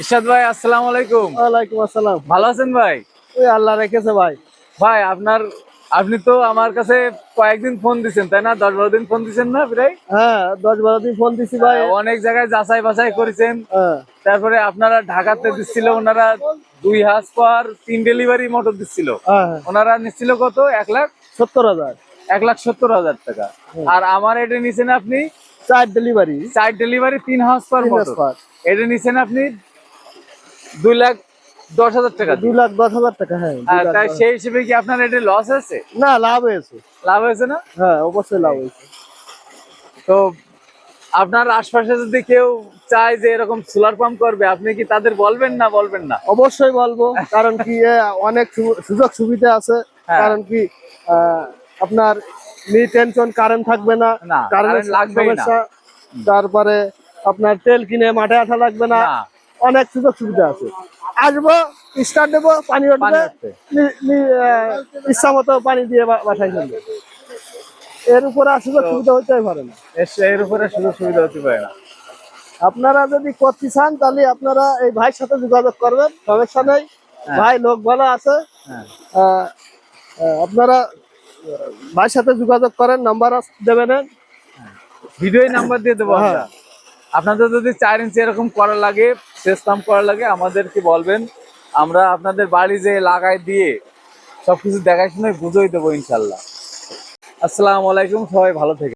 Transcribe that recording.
ইরশাদ ভাই আসসালামু আলাইকুম। ওয়ালাইকুম আসসালাম। ভালো আছেন ভাই? ওই আল্লাহ রেখেছে ভাই। ভাই আপনার আপনি তো আমার কাছে কয়েকদিন ফোন দিছেন তাই না? দশ বারো দিন ফোন দিছেন না প্রায় হ্যাঁ দশ বারো দিন ফোন দিছি ভাই। অনেক জায়গায় যাচাই বাছাই করেছেন। হ্যাঁ। তারপরে আপনারা ঢাকাতে দিচ্ছিল ওনারা দুই হাজ পর তিন ডেলিভারি মোটর দিচ্ছিল। হ্যাঁ হ্যাঁ। ওনারা নিচ্ছিল কত? এক লাখ? সত্তর হাজার। এক লাখ সত্তর হাজার টাকা। আর আমার এটা নিছেন আপনি? চার ডেলিভারি চার ডেলিভারি তিন হাজ পর মোটর এটা নিছেন আপনি দুই লাখ দশ হাজার টাকা দুই লাখ দশ হাজার টাকা হ্যাঁ তাই সেই হিসেবে কি আপনার এটা লস আছে না লাভ হয়েছে। লাভ হয়েছে না? হ্যাঁ অবশ্যই লাভ হয়েছে। তো আপনার আশপাশে যদি কেউ চায় যে এরকম সোলার পাম্প করবে আপনি কি তাদের বলবেন না বলবেন না? অবশ্যই বলব কারণ কি অনেক সুযোগ সুবিধা আছে। হ্যাঁ। কারণ কি আপনার নি টেনশন কারেন্ট থাকবে না কারেন্ট লাগবে না। তারপরে আপনার তেল কিনে মাঠে আসা লাগবে না। অনেক সুযোগ সুবিধা আছে। আসব স্টার্ট দেবো পানি উঠবে ইচ্ছা মতো পানি দিয়ে বাসায় ফেলবে এর উপরে আর সুযোগ সুবিধা হইতেই পারে না। এর- উপরে সুযোগ সুবিধা হতে পারে না। আপনারা যদি করতে চান তাহলে আপনারা এই ভাইয়ের সাথে যোগাযোগ করবেন সমস্যা নেই। ভাই লোক ভালো আছে। হ্যাঁ। আপনারা ভাইয়ের সাথে যোগাযোগ করেন নাম্বার দেবেন ভিডিও নাম্বার দিয়ে দেবো হ্যাঁ। আপনাদের যদি চার ইঞ্চি এরকম করা লাগে শেষ পাম্প করার লাগে আমাদেরকে বলবেন? আমরা আপনাদের বাড়ি যে লাগাই দিয়ে সবকিছু দেখাশোনায় বুঝোই দেবো ইনশাল্লাহ। আসসালামু আলাইকুম, সবাই ভালো থেকে